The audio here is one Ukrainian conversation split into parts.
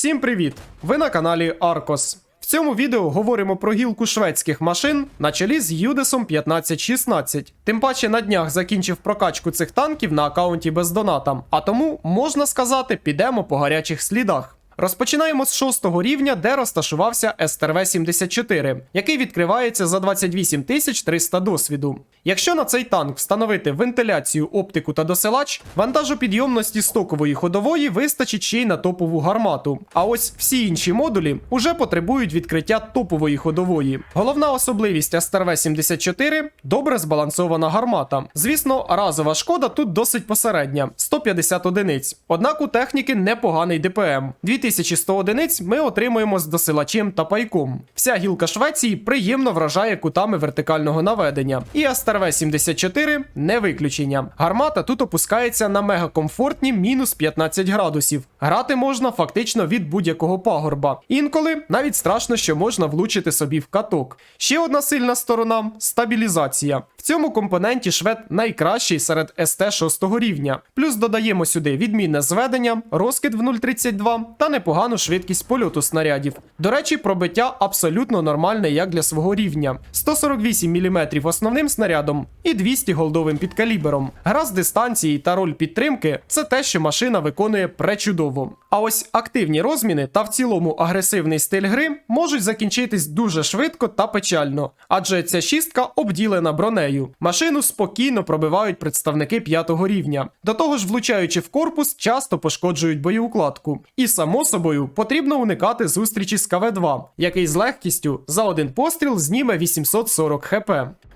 Всім привіт! Ви на каналі Аркос. В цьому відео говоримо про гілку шведських машин на чолі з Юдесом 1516. Тим паче на днях закінчив прокачку цих танків на аккаунті без донатам, а тому, можна сказати, підемо по гарячих слідах. Розпочинаємо з шостого рівня, де розташувався СТРВ-74, який відкривається за 28 300 досвіду. Якщо на цей танк встановити вентиляцію, оптику та досилач, вантажопідйомності стокової ходової вистачить ще й на топову гармату. А ось всі інші модулі уже потребують відкриття топової ходової. Головна особливість СТРВ-74 добре збалансована гармата. Звісно, разова шкода тут досить посередня 150 одиниць. Однак у техніки непоганий ДПМ. 2100 одиниць ми отримуємо з досилачем та пайком. Вся гілка Швеції приємно вражає кутами вертикального наведення. І СТРВ-74 не виключення. Гармата тут опускається на мегакомфортні мінус 15 градусів. Грати можна фактично від будь-якого пагорба. Інколи навіть страшно, що можна влучити собі в каток. Ще одна сильна сторона стабілізація. В цьому компоненті швед найкращий серед СТ 6 рівня. Плюс додаємо сюди відмінне зведення, розкид в 0,32 та непогану швидкість польоту снарядів. До речі, пробиття абсолютно нормальне як для свого рівня: 148 мм основним снарядом і 200 голдовим підкалібером. Гра з дистанції та роль підтримки це те, що машина виконує пречудово. А ось активні розміни та в цілому агресивний стиль гри можуть закінчитись дуже швидко та печально, адже ця шістка обділена бронею. Машину спокійно пробивають представники п'ятого рівня. До того ж, влучаючи в корпус, часто пошкоджують боєукладку. І само собою потрібно уникати зустрічі з КВ-2, який з легкістю за один постріл зніме 840 хп.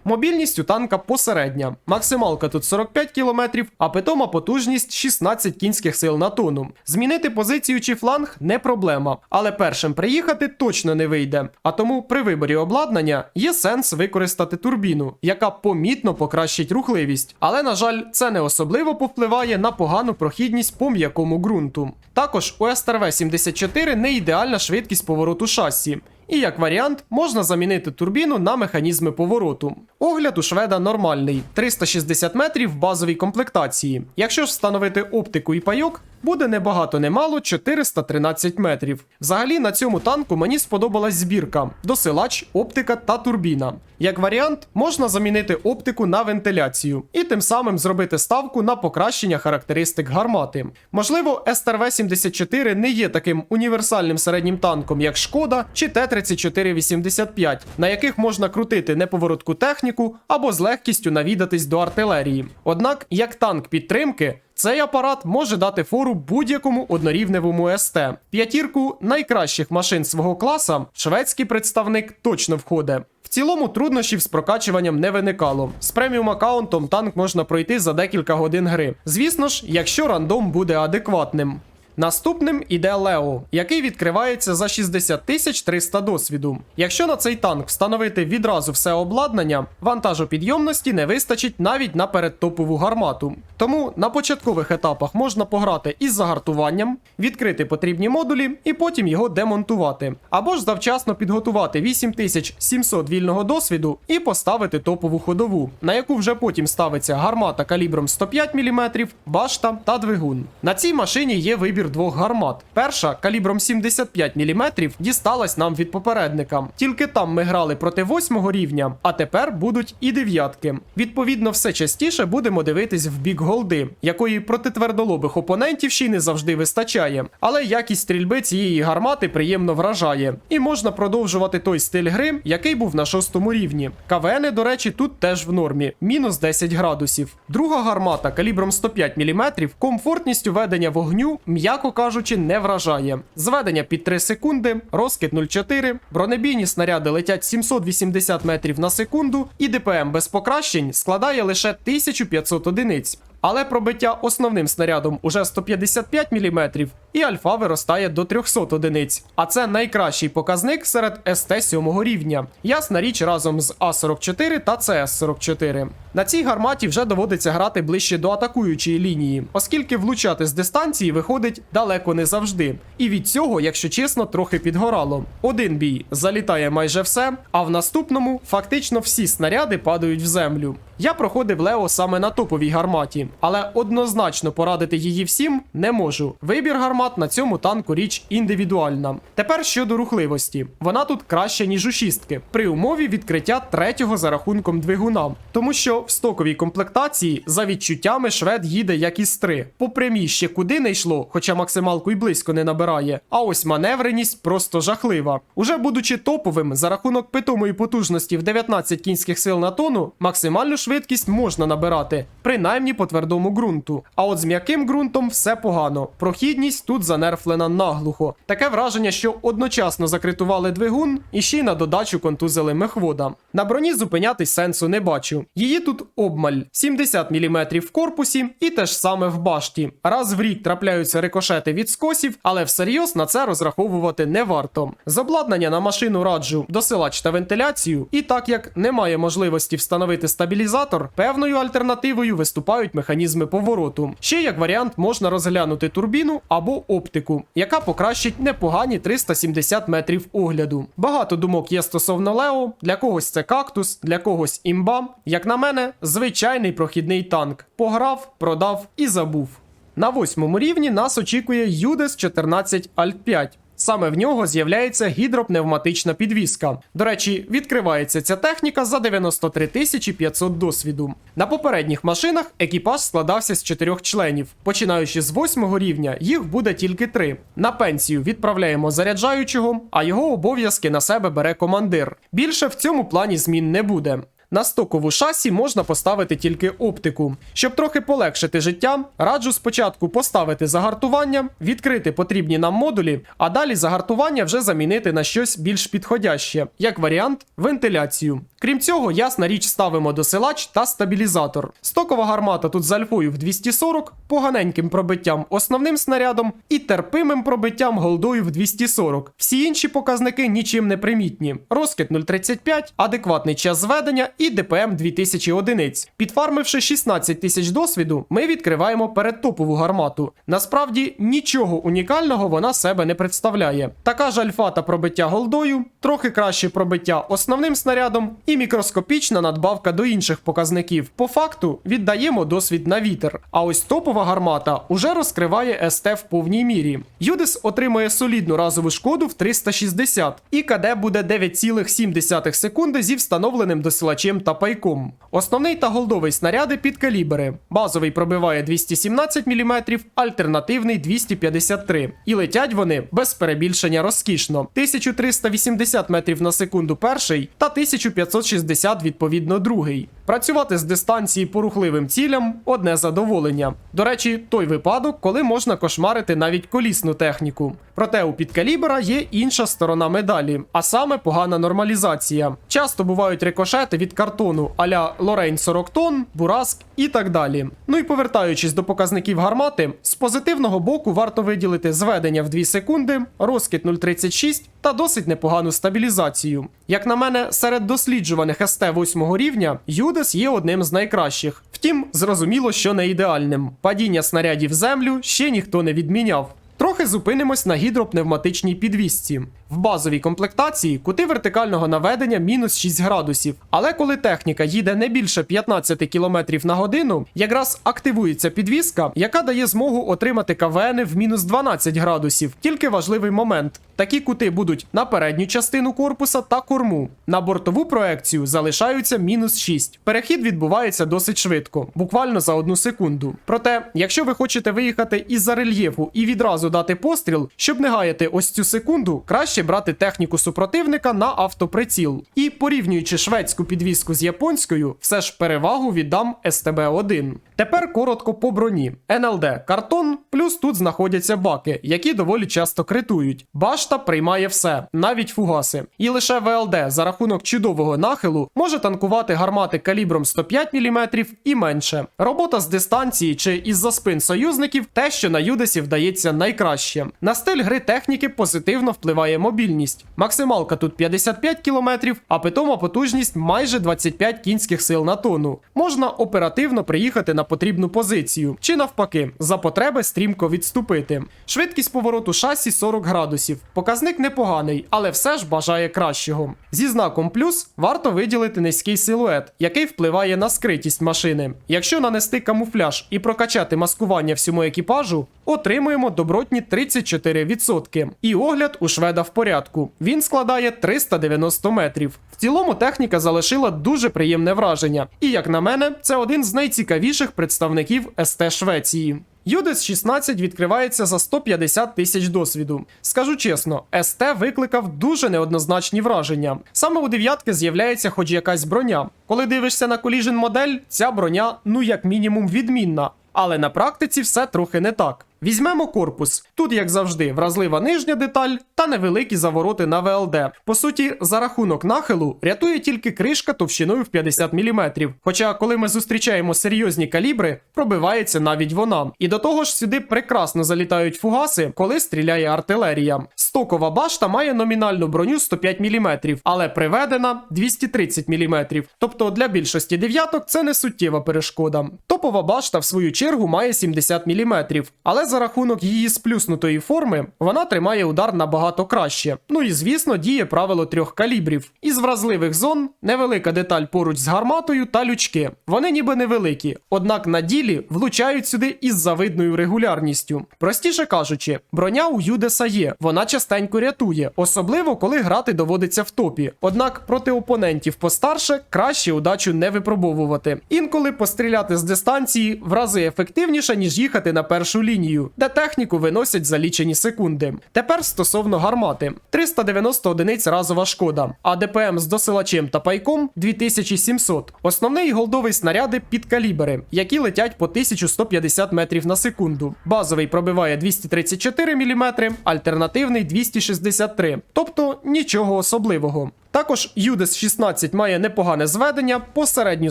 Мобільність у танка посередня. Максималка тут 45 км, а питома потужність 16 кінських сил на тонну. Змінити позицію чи фланг не проблема, але першим приїхати точно не вийде. А тому при виборі обладнання є сенс використати турбіну, яка помітно покращить рухливість. Але, на жаль, це не особливо повпливає на погану прохідність по м'якому ґрунту. Також у СТРВ-74 не ідеальна швидкість повороту шасі. І як варіант, можна замінити турбіну на механізми повороту. Огляд у шведа нормальний 360 метрів в базовій комплектації. Якщо ж встановити оптику і пайок, буде небагато немало 413 метрів. Взагалі на цьому танку мені сподобалась збірка: досилач, оптика та турбіна. Як варіант, можна замінити оптику на вентиляцію і тим самим зробити ставку на покращення характеристик гармати. Можливо, СТРВ-74 не є таким універсальним середнім танком, як Шкода чи Т-3485, на яких можна крутити неповоротку техніку або з легкістю навідатись до артилерії. Однак, як танк підтримки, цей апарат може дати фору будь-якому однорівневому СТ. П'ятірку найкращих машин свого класа шведський представник точно входить. В цілому труднощів з прокачуванням не виникало. З преміум аккаунтом танк можна пройти за декілька годин гри. Звісно ж, якщо рандом буде адекватним. Наступним іде Лео, який відкривається за 60 тисяч 300 досвіду. Якщо на цей танк встановити відразу все обладнання, вантажопідйомності не вистачить навіть на передтопову гармату. Тому на початкових етапах можна пограти із загартуванням, відкрити потрібні модулі і потім його демонтувати. Або ж завчасно підготувати 8700 вільного досвіду і поставити топову ходову, на яку вже потім ставиться гармата калібром 105 мм, башта та двигун. На цій машині є вибір двох гармат. Перша калібром 75 мм дісталась нам від попередника. Тільки там ми грали проти восьмого рівня, а тепер будуть і дев'ятки. Відповідно, все частіше будемо дивитись в бік голди, якої проти твердолобих опонентів ще й не завжди вистачає. Але якість стрільби цієї гармати приємно вражає. І можна продовжувати той стиль гри, який був на шостому рівні. КВНи, до речі, тут теж в нормі, мінус 10 градусів. Друга гармата калібром 105 мм комфортністю ведення вогню, м'яко кажучи, не вражає. Зведення під 3 секунди, розкид 0,4, бронебійні снаряди летять 780 метрів на секунду, і ДПМ без покращень складає лише 1500 одиниць. Але пробиття основним снарядом уже 155 мм, і альфа виростає до 300 одиниць. А це найкращий показник серед СТ 7 рівня. Ясна річ разом з А44 та ЦС44. На цій гарматі вже доводиться грати ближче до атакуючої лінії, оскільки влучати з дистанції виходить далеко не завжди. І від цього, якщо чесно, трохи підгорало. Один бій залітає майже все, а в наступному фактично всі снаряди падають в землю. Я проходив Лео саме на топовій гарматі, але однозначно порадити її всім не можу. Вибір гармат на цьому танку річ індивідуальна. Тепер щодо рухливості, вона тут краща ніж у шістки, при умові відкриття третього за рахунком двигуна, тому що в стоковій комплектації за відчуттями швед їде як із 3. По прямій ще куди не йшло, хоча максималку й близько не набирає. А ось маневреність просто жахлива. Уже будучи топовим за рахунок питомої потужності в 19 кінських сил на тонну, максимальну швидкість можна набирати, принаймні по твердому ґрунту. А от з м'яким ґрунтом все погано. Прохідність тут занерфлена наглухо. Таке враження, що одночасно закритували двигун і ще й на додачу контузили мехвода. На броні зупинятись сенсу не бачу. Її тут обмаль 70 мм в корпусі і те ж саме в башті. Раз в рік трапляються рикошети від скосів, але всерйоз на це розраховувати не варто. З обладнання на машину раджу досилач та вентиляцію, і так як немає можливості встановити стабілізатор, певною альтернативою виступають механізми повороту. Ще як варіант можна розглянути турбіну або оптику, яка покращить непогані 370 метрів огляду. Багато думок є стосовно Лео, для когось це кактус, для когось імба. Як на мене, звичайний прохідний танк. Пограв, продав і забув. На восьмому рівні нас очікує UDES 14 Alt 5. Саме в нього з'являється гідропневматична підвіска. До речі, відкривається ця техніка за 93 тисячі 500 досвіду. На попередніх машинах екіпаж складався з чотирьох членів. Починаючи з восьмого рівня, їх буде тільки три. На пенсію відправляємо заряджаючого, а його обов'язки на себе бере командир. Більше в цьому плані змін не буде. На стокову шасі можна поставити тільки оптику. Щоб трохи полегшити життя, раджу спочатку поставити загартування, відкрити потрібні нам модулі, а далі загартування вже замінити на щось більш підходяще, як варіант вентиляцію. Крім цього, ясна річ ставимо досилач та стабілізатор. Стокова гармата тут з альфою в 240, поганеньким пробиттям основним снарядом і терпимим пробиттям голдою в 240. Всі інші показники нічим не примітні. Розкид 0,35, адекватний час зведення ДПМ 2000 одиниць. Підфармивши 16 тисяч досвіду, ми відкриваємо передтопову гармату. Насправді нічого унікального вона себе не представляє. Така ж альфа та пробиття голдою, трохи краще пробиття основним снарядом і мікроскопічна надбавка до інших показників. По факту віддаємо досвід на вітер. А ось топова гармата уже розкриває СТ в повній мірі. Юдис отримує солідну разову шкоду в 360, і КД буде 9,7 секунди зі встановленим досилачем та пайком. Основний та голдовий снаряди під калібри. Базовий пробиває 217 мм, альтернативний 253. І летять вони без перебільшення розкішно. 1380 метрів на секунду перший та 1560 відповідно другий. Працювати з дистанції по рухливим цілям одне задоволення. До речі, той випадок, коли можна кошмарити навіть колісну техніку. Проте у підкалібра є інша сторона медалі, а саме погана нормалізація. Часто бувають рикошети від картону аля Лорейн 40 тонн, Бураск і так далі. Ну і повертаючись до показників гармати, з позитивного боку варто виділити зведення в 2 секунди, розкид 0,36 та досить непогану стабілізацію. Як на мене, серед досліджуваних СТ 8 рівня Юдес є одним з найкращих. Втім, зрозуміло, що не ідеальним. Падіння снарядів в землю ще ніхто не відміняв. Трохи зупинимось на гідропневматичній підвісці. В базовій комплектації кути вертикального наведення мінус 6 градусів. Але коли техніка їде не більше 15 км на годину, якраз активується підвіска, яка дає змогу отримати КВН в мінус 12 градусів. Тільки важливий момент: такі кути будуть на передню частину корпуса та корму. На бортову проекцію залишаються мінус 6. Перехід відбувається досить швидко, буквально за одну секунду. Проте, якщо ви хочете виїхати із-за рельєфу і відразу дати постріл, щоб не гаяти ось цю секунду, краще брати техніку супротивника на автоприціл. І порівнюючи шведську підвіску з японською, все ж перевагу віддам СТБ-1. Тепер коротко по броні. НЛД картон, плюс тут знаходяться баки, які доволі часто критують. Башта приймає все, навіть фугаси. І лише ВЛД за рахунок чудового нахилу може танкувати гармати калібром 105 мм і менше. Робота з дистанції чи із-за спин союзників те, що на Юдесі вдається найкраще. На стиль гри техніки позитивно впливає мобільність. Максималка тут 55 км, а питома потужність майже 25 кінських сил на тонну. Можна оперативно приїхати на потрібну позицію, чи навпаки, за потреби стрімко відступити. Швидкість повороту шасі 40 градусів. Показник непоганий, але все ж бажає кращого. Зі знаком плюс варто виділити низький силует, який впливає на скритість машини. Якщо нанести камуфляж і прокачати маскування всьому екіпажу, отримуємо добротні 34%. І огляд у шведа в порядку. Він складає 390 метрів. В цілому техніка залишила дуже приємне враження, і як на мене, це один з найцікавіших представників СТ Швеції. Юдес 16 відкривається за 150 тисяч досвіду. Скажу чесно, СТ викликав дуже неоднозначні враження. Саме у дев'ятки з'являється хоч якась броня. Коли дивишся на коліжен модель, ця броня, ну як мінімум, відмінна. Але на практиці все трохи не так. Візьмемо корпус. Тут, як завжди, вразлива нижня деталь та невеликі завороти на ВЛД. По суті, за рахунок нахилу рятує тільки кришка товщиною в 50 мм. Хоча, коли ми зустрічаємо серйозні калібри, пробивається навіть вона. І до того ж, сюди прекрасно залітають фугаси, коли стріляє артилерія. Стокова башта має номінальну броню 105 мм, але приведена 230 мм. Тобто для більшості дев'яток це не суттєва перешкода. Топова башта, в свою чергу, має 70 мм, але за рахунок її сплюснутої форми вона тримає удар набагато краще. Ну і звісно, діє правило трьох калібрів. Із вразливих зон невелика деталь поруч з гарматою та лючки. Вони ніби невеликі, однак на ділі влучають сюди із завидною регулярністю. Простіше кажучи, броня у Юдеса є, вона частенько рятує, особливо коли грати доводиться в топі. Однак проти опонентів постарше краще удачу не випробовувати. Інколи постріляти з дистанції в рази ефективніше, ніж їхати на першу лінію, де техніку виносять за лічені секунди. Тепер стосовно гармати: 390 одиниць разова шкода, а ДПМ з досилачем та пайком 2700. Основний голдовий снаряди під калібри, які летять по 1150 метрів на секунду. Базовий пробиває 234 мм, альтернативний 263, тобто нічого особливого. Також Юдес 16 має непогане зведення, посередню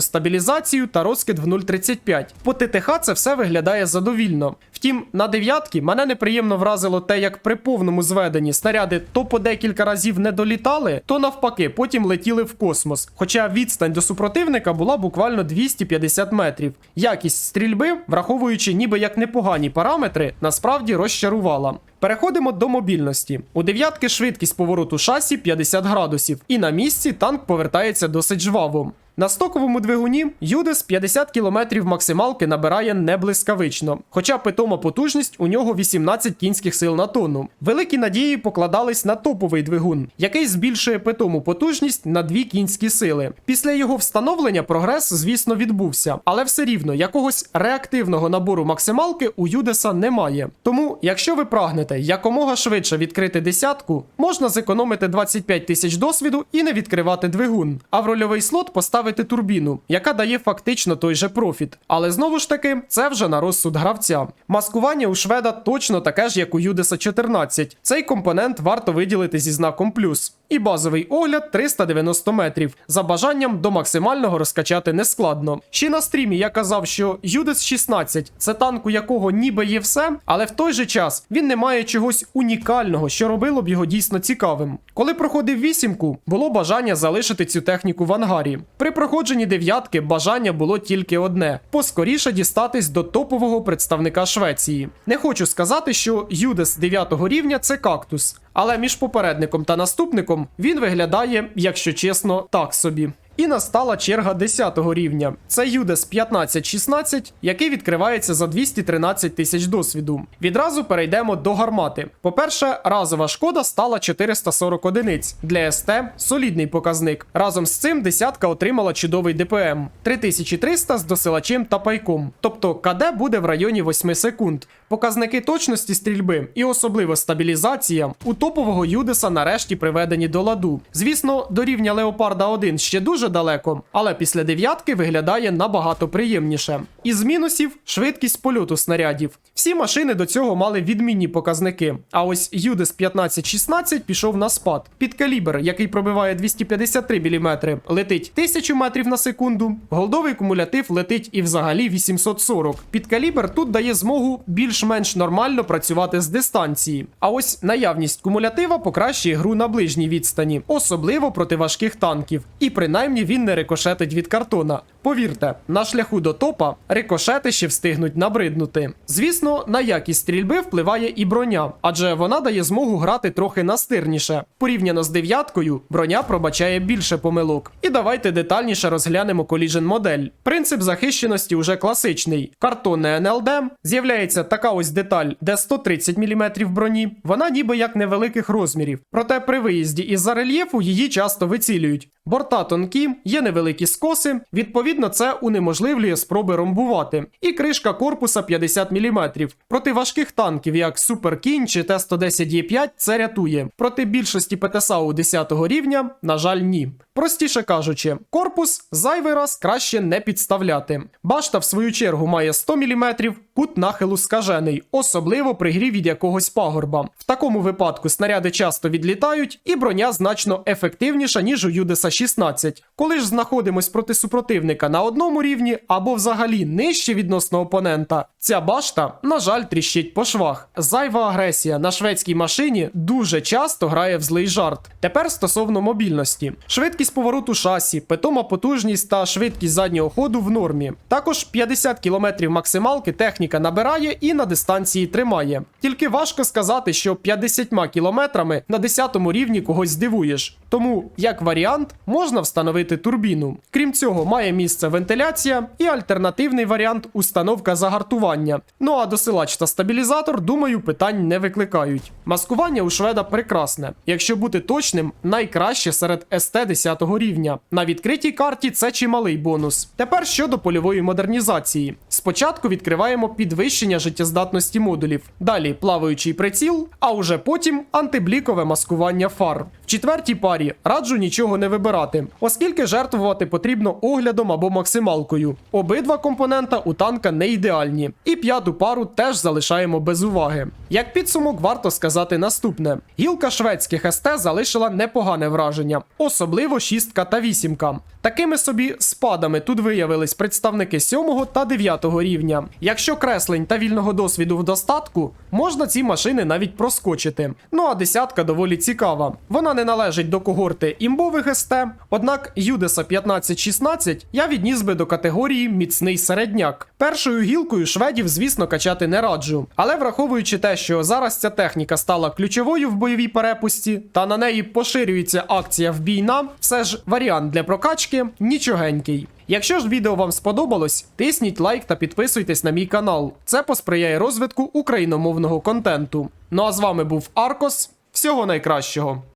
стабілізацію та розкид в 0,35. По ТТХ це все виглядає задовільно. Втім, на дев'ятки мене неприємно вразило те, як при повному зведенні снаряди то по декілька разів не долітали, то навпаки, потім летіли в космос. Хоча відстань до супротивника була буквально 250 метрів. Якість стрільби, враховуючи ніби як непогані параметри, насправді розчарувала. Переходимо до мобільності. У дев'ятки швидкість повороту шасі 50 градусів, і на місці танк повертається досить жваво. На стоковому двигуні Юдес 50 км максималки набирає не блискавично, хоча питома потужність у нього 18 кінських сил на тонну. Великі надії покладались на топовий двигун, який збільшує питому потужність на 2 кінські сили. Після його встановлення прогрес, звісно, відбувся, але все рівно якогось реактивного набору максималки у Юдеса немає. Тому, якщо ви прагнете якомога швидше відкрити десятку, можна зекономити 25 тисяч досвіду і не відкривати двигун, а в рольовий слот поставити турбіну, яка дає фактично той же профіт. Але знову ж таки, це вже на розсуд гравця. Маскування у шведа точно таке ж, як у Юдеса 14. Цей компонент варто виділити зі знаком плюс. І базовий огляд 390 метрів. За бажанням до максимального розкачати нескладно. Ще на стрімі я казав, що Юдес 16 це танк, у якого ніби є все, але в той же час він не має чогось унікального, що робило б його дійсно цікавим. Коли проходив вісімку, було бажання залишити цю техніку в ангарі. При проходженні дев'ятки бажання було тільки одне: поскоріше дістатись до топового представника Швеції. Не хочу сказати, що Юдес 9 рівня це кактус, але між попередником та наступником він виглядає, якщо чесно, так собі. І настала черга 10 рівня. Це Юдес 1516, який відкривається за 213 тисяч досвіду. Відразу перейдемо до гармати. По-перше, разова шкода стала 440 одиниць. Для СТ солідний показник. Разом з цим десятка отримала чудовий ДПМ 3300 з досилачем та пайком. Тобто КД буде в районі 8 секунд. Показники точності стрільби і особливо стабілізація у топового Юдеса нарешті приведені до ладу. Звісно, до рівня Леопарда 1 ще дуже дуже далеко, але після дев'ятки виглядає набагато приємніше. Із мінусів швидкість польоту снарядів. Всі машини до цього мали відмінні показники. А ось Юдес 1516 пішов на спад. Під калібр, який пробиває 253 мм, летить 1000 метрів на секунду. Голдовий кумулятив летить і взагалі 840. Під калібр тут дає змогу більш-менш нормально працювати з дистанції. А ось наявність кумулятива покращує гру на ближній відстані, особливо проти важких танків. І принаймні він не рикошетить від картона. Повірте, на шляху до топа рикошети ще встигнуть набриднути. Звісно, на якість стрільби впливає і броня, адже вона дає змогу грати трохи настирніше. Порівняно з дев'яткою, броня пробачає більше помилок. І давайте детальніше розглянемо Collision модель. Принцип захищеності уже класичний. Картонне НЛД з'являється така ось деталь, де 130 мм броні. Вона ніби як невеликих розмірів. Проте при виїзді із-за рельєфу її часто вицілюють. Борта тонкі, є невеликі скоси, відповідно, це унеможливлює спроби ромбувати. І кришка корпуса 50 мм. Проти важких танків, як Супер Кінь чи Т-110Е5, це рятує. Проти більшості ПТСАУ 10 рівня, на жаль, ні. Простіше кажучи, корпус зайвий раз краще не підставляти. Башта, в свою чергу, має 100 мм, кут нахилу скажений, особливо при грі від якогось пагорба. В такому випадку снаряди часто відлітають, і броня значно ефективніша, ніж у Юдеса 16. Коли ж знаходимось проти супротивника на одному рівні або взагалі нижче відносно опонента, ця башта, на жаль, тріщить по швах. Зайва агресія на шведській машині дуже часто грає в злий жарт. Тепер стосовно мобільності. Швидкість повороту шасі, питома потужність та швидкість заднього ходу в нормі. Також 50 км максималки техніка набирає і на дистанції тримає. Тільки важко сказати, що 50 кілометрами на 10 рівні когось здивуєш. Тому, як варіант, можна встановити турбіну. Крім цього, має місце вентиляція і альтернативний варіант установка загартування. Ну а досилач та стабілізатор, думаю, питань не викликають. Маскування у шведа прекрасне. Якщо бути точним, найкраще серед СТ 10 рівня. На відкритій карті це чималий бонус. Тепер щодо польової модернізації. Спочатку відкриваємо підвищення життєздатності модулів, далі плаваючий приціл, а уже потім антиблікове маскування фар. В четвертій парі раджу нічого не вибирати, оскільки жертвувати потрібно оглядом або максималкою. Обидва компонента у танка не ідеальні, і п'яту пару теж залишаємо без уваги. Як підсумок, варто сказати наступне: гілка шведських СТ залишила непогане враження, особливо шістка та вісімка. Такими собі спадами тут виявились представники 7 та 9 рівня. Якщо креслень та вільного досвіду в достатку, можна ці машини навіть проскочити. Ну а десятка доволі цікава. Не належить до когорти імбових СТ, однак Юдеса 1516 я відніс би до категорії міцний середняк. Першою гілкою шведів, звісно, качати не раджу. Але враховуючи те, що зараз ця техніка стала ключовою в бойовій перепусті, та на неї поширюється акція вбійна, все ж варіант для прокачки нічогенький. Якщо ж відео вам сподобалось, тисніть лайк та підписуйтесь на мій канал. Це посприяє розвитку україномовного контенту. Ну а з вами був Аркос. Всього найкращого.